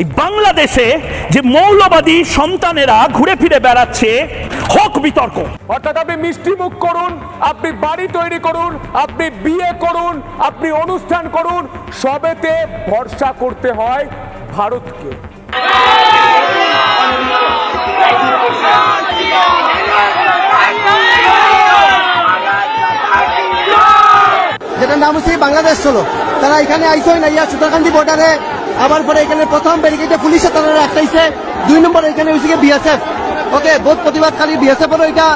এই বাংলাদেশে যে মৌলবাদী সন্তানেরা ঘুরে ফিরে বেড়াচ্ছে হক বিতর্ক। অর্থাৎ আপনি মিষ্টি মুখ করুন আপনি বাড়ি তৈরি করুন আপনি বিয়ে করুন আপনি অনুষ্ঠান করুন সবেতে ভরসা করতে হয় ভারতকে। যেটার নাম হচ্ছে বাংলাদেশ চলো। তারা এখানে আইসই না ইয়া সুতারকান্দি বর্ডারে আবার পরে এখানে প্রথম ব্যারিকেডে পুলিশে তারা রাখতেছে দুই নম্বর এখানে গিয়ে বিএসএফ ওকে, বহুত প্রতিবাদকারী বিএসএফ এরও এটা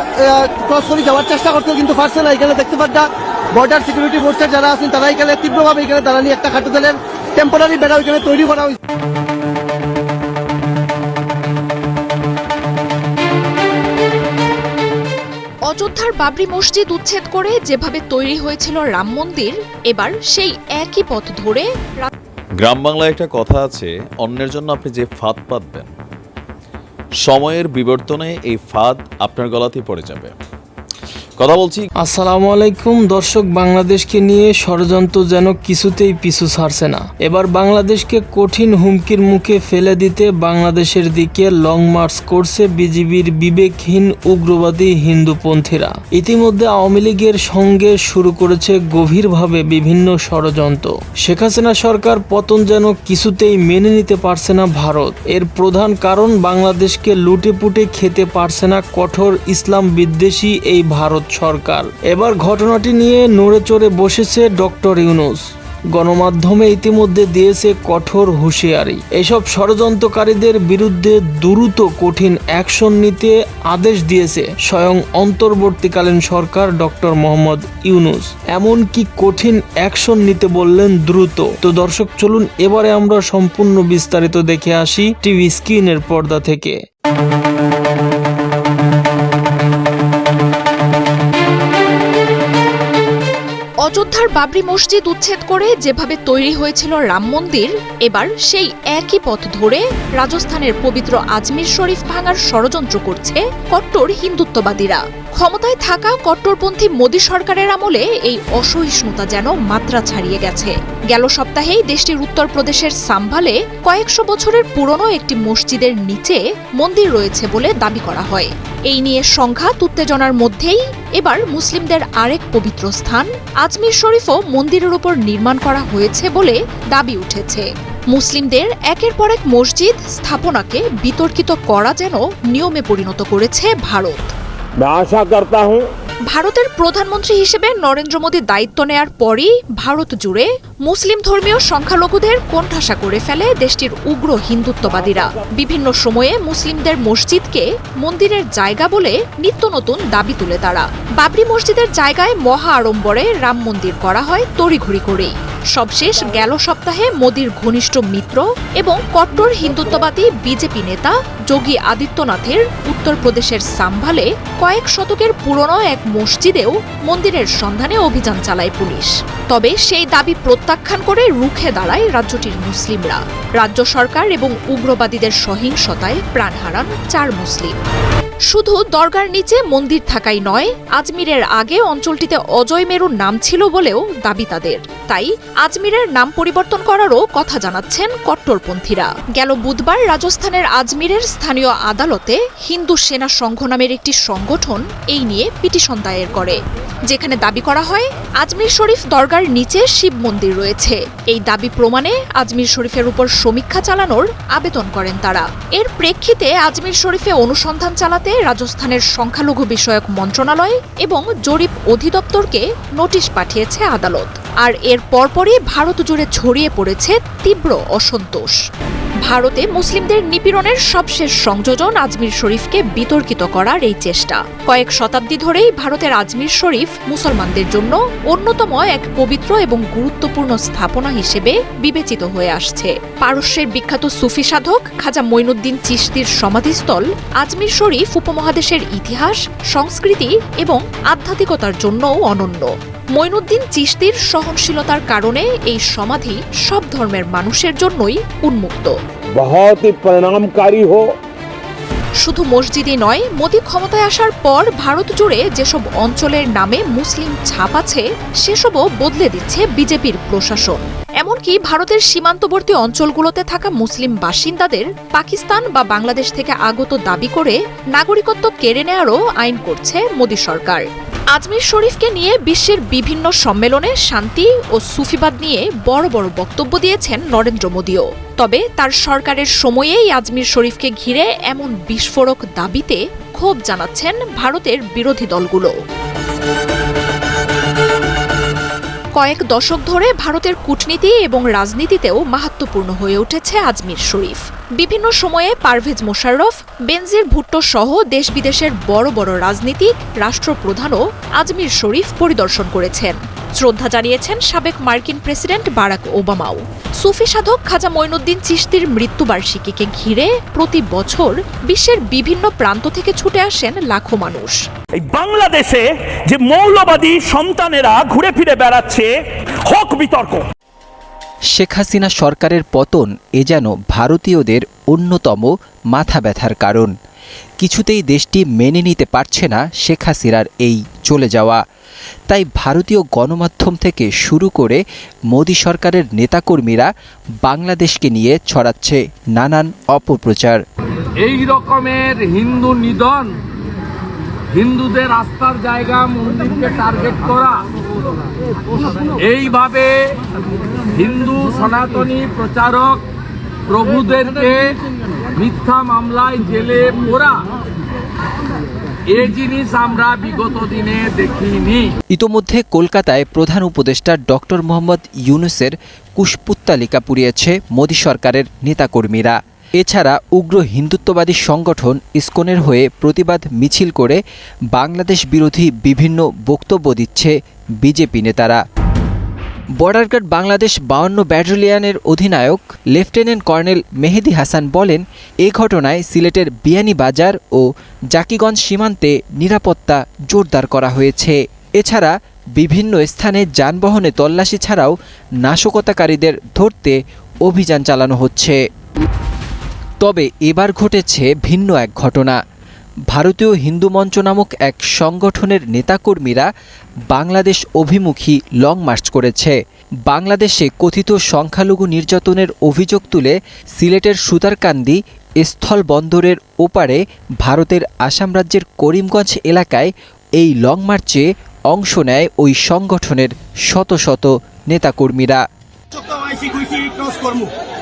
ক্রস করে যাওয়ার চেষ্টা করছে, কিন্তু পারছে না এখানে দেখতে পাচ্ছা বর্ডার সিকিউরিটি ফোর্সের যারা আছেন, তারা এখানে তীব্রভাবে এখানে তারা নিয়ে একটা খাটো দিলেন টেম্পোরারি বেড়া এখানে তৈরি করা হয়েছে অযোধ্যার বাবরি মসজিদ উচ্ছেদ করে যেভাবে তৈরি হয়েছিল রাম মন্দির, এবার সেই একই পথ ধরে গ্রাম বাংলায় একটা কথা আছে, অন্যের জন্য আপনি যে ফাঁদ পাতবেন, সময়ের বিবর্তনে এই ফাঁদ আপনার গলাতেই পড়ে যাবে। কথা বলছি। আসসালামু আলাইকুম, দর্শক বাংলাদেশকে নিয়ে ষড়যন্ত্র যেন কিছুতেই পিছু ছাড়ছে না। এবার বাংলাদেশকে কঠিন হুমকির মুখে ফেলে দিতে বাংলাদেশের দিকে লং মার্চ করছে বিজিবির বিবেকহীন উগ্রবাদী হিন্দুপন্থীরা। ইতিমধ্যে আওয়ামী লীগের সঙ্গে শুরু করেছে গভীরভাবে বিভিন্ন ষড়যন্ত্র। শেখ হাসিনা সরকার পতন যেন কিছুতেই মেনে নিতে পারছে না ভারত। এর প্রধান কারণ বাংলাদেশকে লুটেপুটে খেতে পারছে না কঠোর ইসলাম বিদ্বেষী এই ভারত সরকার। এবার ঘটনাটি নিয়ে নড়ে চড়ে বসেছে ডক্টর ইউনুস। গণমাধ্যমে ইতিমধ্যে দিয়েছে কঠোর হুঁশিয়ারি। এসব ষড়যন্ত্রকারীদের বিরুদ্ধে দ্রুত কঠিন অ্যাকশন নিতে আদেশ দিয়েছে স্বয়ং অন্তর্বর্তীকালীন সরকার ডক্টর মোহাম্মদ ইউনুস। এমনকি কঠিন অ্যাকশন নিতে বললেন দ্রুত। তো দর্শক, চলুন এবারে আমরা সম্পূর্ণ বিস্তারিত দেখে আসি টিভি স্ক্রিনের পর্দা থেকে। অযোধ্যার বাবরি মসজিদ উচ্ছেদ করে যেভাবে তৈরি হয়েছিল রাম মন্দির, এবার সেই একই পথ ধরে রাজস্থানের পবিত্র আজমির শরীফ ভাঙার ষড়যন্ত্র করছে কট্টর হিন্দুত্ববাদীরা। ক্ষমতায় থাকা কট্টরপন্থী মোদী সরকারের আমলে এই অসহিষ্ণুতা যেন মাত্রা ছাড়িয়ে গেছে। গেল সপ্তাহেই দেশটির উত্তরপ্রদেশের সাম্ভালে কয়েকশো বছরের পুরনো একটি মসজিদের নিচে মন্দির রয়েছে বলে দাবি করা হয়। এই নিয়ে সংঘাত উত্তেজনার মধ্যেই এবার মুসলিমদের আরেক পবিত্র স্থান, আজমির শরীফও মন্দিরের উপর নির্মাণ করা হয়েছে বলে দাবি উঠেছে। মুসলিমদের একের পর এক মসজিদ স্থাপনাকে বিতর্কিত করা যেন নিয়মে পরিণত করেছে ভারত। আশা করতা ভারতের প্রধানমন্ত্রী হিসেবে নরেন্দ্র মোদী দায়িত্ব নেয়ার পরই ভারত জুড়ে মুসলিম ধর্মীয় সংখ্যালঘুদের কোণঠাসা করে ফেলে দেশটির উগ্র হিন্দুত্ববাদীরা। বিভিন্ন সময়ে মুসলিমদের মসজিদকে মন্দিরের জায়গা বলে নিত্য নতুন দাবি তুলে তারা। বাবরি মসজিদের জায়গায় মহা আড়ম্বরে রাম মন্দির করা হয় তড়িঘড়ি করেই। সবশেষ গেল সপ্তাহে মোদীর ঘনিষ্ঠ মিত্র এবং কট্টর হিন্দুত্ববাদী বিজেপি নেতা যোগী আদিত্যনাথের উত্তরপ্রদেশের সাম্ভালে কয়েক শতকের পুরনো এক মসজিদেও মন্দিরের সন্ধানে অভিযান চালায় পুলিশ। তবে সেই দাবি প্রত্যাখ্যান করে রুখে দাঁড়ায় রাজ্যটির মুসলিমরা। রাজ্য সরকার এবং উগ্রবাদীদের সহিংসতায় প্রাণ হারান চার মুসলিম। শুধু দরগার নিচে মন্দির থাকাই নয়, আজমিরের আগে অঞ্চলটিতে অজয় মেরুর নাম ছিল বলেও দাবি তাদের। তাই আজমিরের নাম পরিবর্তন করারও কথা জানাচ্ছেন কট্টরপন্থীরা। গেল বুধবার রাজস্থানের আজমিরের স্থানীয় আদালতে হিন্দু সেনা সংঘ নামের একটি সংগঠন এই নিয়ে পিটিশন দায়ের করে। যেখানে দাবি করা হয়, আজমির শরীফ দরগার নিচে শিব মন্দির রয়েছে। এই দাবি প্রমাণে আজমির শরীফের উপর সমীক্ষা চালানোর আবেদন করেন তারা। এর প্রেক্ষিতে আজমির শরীফে অনুসন্ধান চালাতে রাজস্থানের সংখ্যালঘু বিষয়ক মন্ত্রণালয় এবং জরিপ অধিদপ্তরকে নোটিশ পাঠিয়েছে আদালত। আর এর পরপরই ভারত জুড়ে ছড়িয়ে পড়েছে তীব্র অসন্তোষ। ভারতে মুসলিমদের নিপীড়নের সবশেষ সংযোজন আজমির শরীফকে বিতর্কিত করার এই চেষ্টা। কয়েক শতাব্দী ধরেই ভারতের আজমির শরীফ মুসলমানদের জন্য অন্যতম এক পবিত্র এবং গুরুত্বপূর্ণ স্থাপনা হিসেবে বিবেচিত হয়ে আসছে। পারস্যের বিখ্যাত সুফি সাধক খাজা মঈনুদ্দিন চিশতির সমাধিস্থল আজমির শরীফ উপমহাদেশের ইতিহাস, সংস্কৃতি এবং আধ্যাত্মিকতার জন্যও অনন্য। মঈনুদ্দিন চিশতির সহনশীলতার কারণে এই সমাধি সব ধর্মের মানুষের জন্যই উন্মুক্ত। बहुत ही परिणामकारी हो শুধু মসজিদই নয় মোদি ক্ষমতায় আসার পর ভারত জুড়ে যেসব অঞ্চলের নামে মুসলিম ছাপ আছে সেসবও বদলে দিচ্ছে বিজেপির প্রশাসন এমনকি ভারতের সীমান্তবর্তী অঞ্চলগুলোতে থাকা মুসলিম বাসিন্দাদের পাকিস্তান বা বাংলাদেশ থেকে আগত দাবি করে নাগরিকত্ব কেড়ে নেওয়ারও আইন করছে মোদী সরকার আজমির শরীফকে নিয়ে বিশ্বের বিভিন্ন সম্মেলনে শান্তি ও সুফিবাদ নিয়ে বড় বড় বক্তব্য দিয়েছেন নরেন্দ্র মোদীও। তবে তার সরকারের সময়েই আজমির শরীফকে ঘিরে এমন বিস্ফোরক দাবিতে ক্ষোভ জানাচ্ছেন ভারতের বিরোধী দলগুলো। কয়েক দশক ধরে ভারতের কূটনীতি এবং রাজনীতিতেও মাহাত্মপূর্ণ হয়ে উঠেছে আজমির শরীফ। বিভিন্ন সময়ে পারভেজ মোশাররফ, বেনজির ভুট্টো সহ দেশ বিদেশের বড় বড় রাজনীতিক, রাষ্ট্রপ্রধানও আজমির শরীফ পরিদর্শন করেছেন। শ্রদ্ধা জানিয়েছেন সাবেক মার্কিন প্রেসিডেন্ট বারাক ওবামাও। সুফি সাধক খাজা মঈনুদ্দিন চিশতির মৃত্যুবার্ষিকীকে ঘিরে প্রতি বছর বিশ্বের বিভিন্ন প্রান্ত থেকে ছুটে আসেন লাখো মানুষ। এই বাংলাদেশে যে মৌলবাদী সন্তানেরা ঘুরে ফিরে বেড়াচ্ছে হোক বিতর্ক। শেখ হাসিনা সরকারের পতন এ যেন ভারতীয়দের অন্যতম মাথা ব্যথার কারণ। কিছুতেই দেশটি মেনে নিতে পারছে না শেখ হাসিনার এই চলে যাওয়া। তাই ভারতীয় গণমাধ্যম থেকে শুরু করে মোদী সরকারের নেতাকর্মীরা বাংলাদেশকে নিয়ে ছড়াচ্ছে নানান অপপ্রচার। এই রকমের হিন্দু নিধন, হিন্দুদের আস্থার জায়গা মন্দিরকে টার্গেট করা, এইভাবে হিন্দু সনাতনী প্রচারক প্রভুদেরকে মিথ্যা মামলায় জেলে দেখিনি। ইতোমধ্যে কলকাতায় প্রধান উপদেষ্টা ডক্টর মোহাম্মদ ইউনুসের কুশপুত্তালিকা পুড়িয়েছে মোদী সরকারের নেতাকর্মীরা। এছাড়া উগ্র হিন্দুত্ববাদী সংগঠন ইসকনের হয়ে প্রতিবাদ মিছিল করে বাংলাদেশ বিরোধী বিভিন্ন বক্তব্য দিচ্ছে বিজেপি নেতারা। বর্ডার গার্ড বাংলাদেশ বাউন্ন ব্যাটালিয়নের অধিনায়ক লেফটেন্যান্ট কর্নেল মেহেদি হাসান বলেন, এ ঘটনায় সিলেটের বিয়ানীবাজার ও জাকিগঞ্জ সীমান্তে নিরাপত্তা জোরদার করা হয়েছে। এছাড়া বিভিন্ন স্থানে যানবাহনে তল্লাশি ছাড়াও নাশকতাকারীদের ধরতে অভিযান চালানো হচ্ছে। তবে এবার ঘটেছে ভিন্ন এক ঘটনা। ভারতীয় হিন্দু মঞ্চ নামক এক সংগঠনের নেতাকর্মীরা বাংলাদেশ অভিমুখী লং মার্চ করেছে। বাংলাদেশে কথিত সংখ্যালঘু নির্যাতনের অভিযোগ তুলে সিলেটের সুতারকান্দি স্থল বন্দরের ওপারে ভারতের আসাম রাজ্যের করিমগঞ্জ এলাকায় এই লং মার্চে অংশ নেয় ওই সংগঠনের শত শত নেতাকর্মীরা।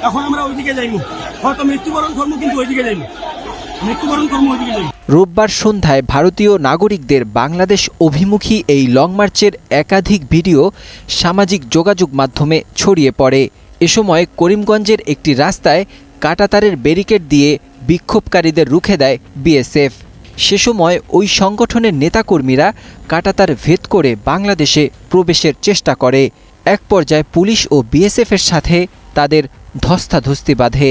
এখন আমরা ওইদিকে যাইমু। হয়তো মৃত্যুবরণ করমু, কিন্তু ওইদিকে যাইমু। রোববার সন্ধ্যায় ভারতীয় নাগরিকদের বাংলাদেশ অভিমুখী এই লং মার্চের একাধিক ভিডিও সামাজিক যোগাযোগ মাধ্যমে ছড়িয়ে পড়ে। এ সময় করিমগঞ্জের একটি রাস্তায় কাটাতারের ব্যারিকেড দিয়ে বিক্ষোভকারীদের রুখে দেয় বিএসএফ। সে সময় ওই সংগঠনের নেতাকর্মীরা কাটাতার ভেদ করে বাংলাদেশে প্রবেশের চেষ্টা করে। এক পর্যায়ে পুলিশ ও বিএসএফের সাথে তাদের ধস্তাধস্তি বাঁধে।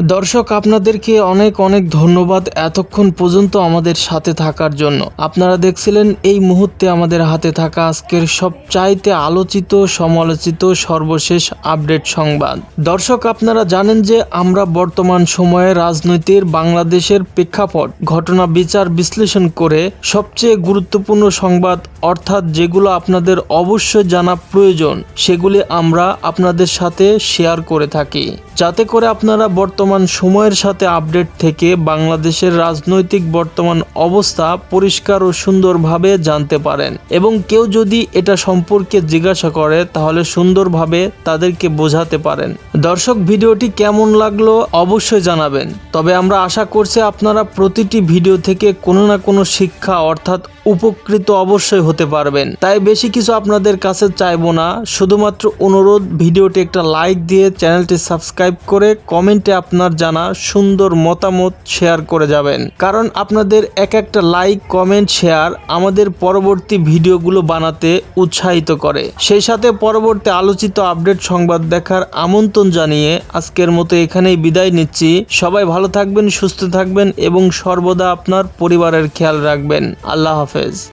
দর্শক, আপনাদেরকে অনেক অনেক ধন্যবাদ এতক্ষণ পর্যন্ত আমাদের সাথে থাকার জন্য। আপনারা দেখছিলেন এই মুহূর্তে আমাদের হাতে থাকা আজকের সবচাইতে আলোচিত, সমালোচিত, সর্বশেষ আপডেট সংবাদ। দর্শক, আপনারা জানেন যে আমরা বর্তমান সময়ে রাজনৈতিক বাংলাদেশের প্রেক্ষাপট, ঘটনা বিচার বিশ্লেষণ করে সবচেয়ে গুরুত্বপূর্ণ সংবাদ, অর্থাৎ যেগুলো আপনাদের অবশ্যই জানা প্রয়োজন, সেগুলি আমরা আপনাদের সাথে শেয়ার করে থাকি। যাতে করে আপনারা বর্তমান সময়ের সাথে আপডেট থেকে বাংলাদেশের রাজনৈতিক বর্তমান অবস্থা পরিষ্কার ও সুন্দরভাবে জানতে পারেন। এবং কেউ যদি এটা সম্পর্কে জিজ্ঞাসা করে, তাহলে সুন্দরভাবে তাদেরকে বোঝাতে পারেন। দর্শক, ভিডিওটি কেমন লাগল অবশ্যই জানাবেন। তবে আমরা আশা করছি আপনারা প্রতিটি ভিডিও থেকে কোনো না কোনো শিক্ষা অর্থাৎ উপকৃত অবশ্যই হতে পারবেন। তাই বেশি কিছু আপনাদের কাছে চাইব না। শুধুমাত্র অনুরোধ, ভিডিওটি একটা লাইক দিয়ে চ্যানেলটি সাবস্ক্রাইব করে কমেন্টে আপনার জানা সুন্দর মতামত শেয়ার করে যাবেন। কারণ আপনাদের এক একটা লাইক, কমেন্ট, শেয়ার আমাদের পরবর্তী ভিডিওগুলো বানাতে উৎসাহিত করে। সেই সাথে পরবর্তী আলোচিত আপডেট সংবাদ দেখার আমন্ত্রণ জানিয়ে আজকের মতো এখানেই বিদায় নিচ্ছি। সবাই ভালো থাকবেন, সুস্থ থাকবেন এবং সর্বদা আপনার পরিবারের খেয়াল রাখবেন। আল্লাহ হাফেজ।